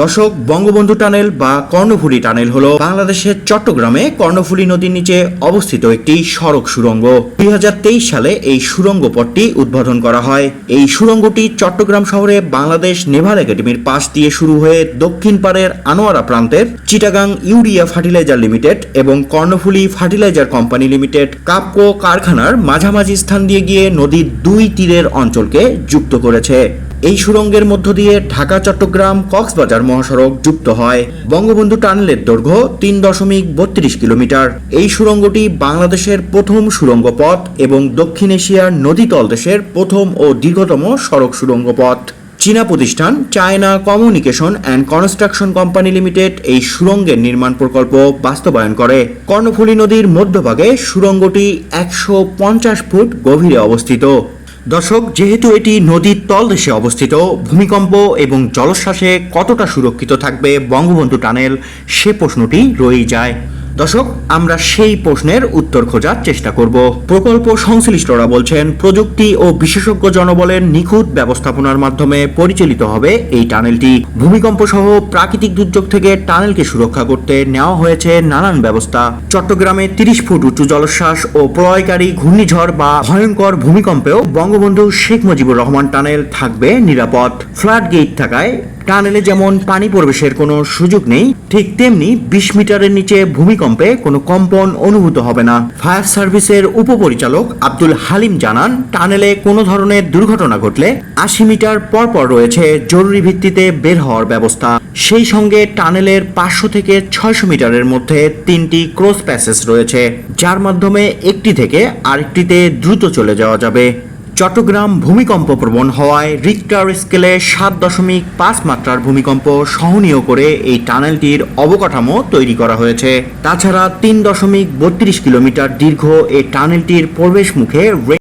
দর্শক, বঙ্গবন্ধু টানেল বা কর্ণফুলী টানেল হলো বাংলাদেশের চট্টগ্রামে কর্ণফুলী নদীর নিচে অবস্থিত একটি সড়ক সুড়ঙ্গ। দু হাজার তেইশ সালে এই সুড়ঙ্গ পথটি উদ্বোধন করা হয়। এই সুড়ঙ্গটি চট্টগ্রাম শহরে বাংলাদেশ নেভাল একাডেমির পাশ দিয়ে শুরু হয়ে দক্ষিণ পাড়ের আনোয়ারা প্রান্তের চিটাগাং ইউরিয়া ফার্টিলাইজার লিমিটেড এবং Karnaphuli fertiliser company limited KAFCO কারখানার মাঝামাঝি স্থান দিয়ে গিয়ে নদীর দুই তীরের অঞ্চলকে যুক্ত করেছে। সুড়ঙ্গের মধ্য দিয়ে ঢাকা, চট্টগ্রাম, কক্সবাজার মহাসড়ক যুক্ত হয়। বঙ্গবন্ধু টানেলের দৈর্ঘ্য তিন দশমিক বত্রিশ কিলোমিটার। এই সুড়ঙ্গটি বাংলাদেশের প্রথম সুড়ঙ্গ পথ এবং দক্ষিণ এশিয়ার নদী তলদেশের প্রথম ও দীর্ঘতম সড়ক সুড়ঙ্গ পথ চীনা প্রতিষ্ঠান China communication and construction company limited এই সুড়ঙ্গের নির্মাণ প্রকল্প বাস্তবায়ন করে। কর্ণফুলী নদীর মধ্যভাগে সুড়ঙ্গটি একশো ফুট গভীরে অবস্থিত। দর্শক, যেহেতু এটি নদীর তলদেশে অবস্থিত, ভূমিকম্প এবং জলোচ্ছ্বাসে কতটা সুরক্ষিত থাকবে বঙ্গবন্ধু টানেল, সে প্রশ্নটি রয়েই যায়। দর্শক, আমরা সেই প্রশ্নের উত্তর খোঁজার চেষ্টা করব। প্রকল্প সংশ্লিষ্টরা বলছেন, প্রযুক্তি ও বিশেষজ্ঞ জনবলের নিখুঁত ব্যবস্থাপনার মাধ্যমে পরিচালিত হবে এই টানেলটি। ভূমিকম্প সহ প্রাকৃতিক দুর্যোগ থেকে টানেলকে সুরক্ষা করতে নেওয়া হয়েছে নানান ব্যবস্থা। চট্টগ্রামে তিরিশ ফুট উঁচু জলোচ্ছ্বাস ও প্রলয়কারী ঘূর্ণিঝড় বা ভয়ঙ্কর ভূমিকম্পেও বঙ্গবন্ধু শেখ মুজিবুর রহমান টানেল থাকবে নিরাপদ। ফ্ল্যাট গেট থাকায় টানেলে যেমন পানি প্রবেশের কোনো সুযোগ নেই, ঠিক তেমনি বিশ মিটারের নিচে ভূমিকম্পে কোনো কম্পন অনুভূত হবে না। ফায়ার সার্ভিসের উপপরিচালক আব্দুল হালিম জানান, টানেলে কোনো ধরনের দুর্ঘটনা ঘটলে আশি মিটার পর পর রয়েছে জরুরি ভিত্তিতে বের হওয়ার ব্যবস্থা। সেই সঙ্গে টানেলের পাঁচশো থেকে ছয়শো মিটারের মধ্যে তিনটি ক্রস প্যাসেজ রয়েছে, যার মাধ্যমে একটি থেকে আরেকটিতে দ্রুত চলে যাওয়া যাবে। চট্টগ্রাম ভূমিকম্প প্রবণ হওয়ায় রিক্টার স্কেলে সাত দশমিক পাঁচ মাত্রার ভূমিকম্প সহনীয় করে এই টানেলটির অবকাঠামো তৈরি করা হয়েছে। তাছাড়া তিন দশমিক বত্রিশ কিলোমিটার দীর্ঘ এই টানেলটির প্রবেশ মুখে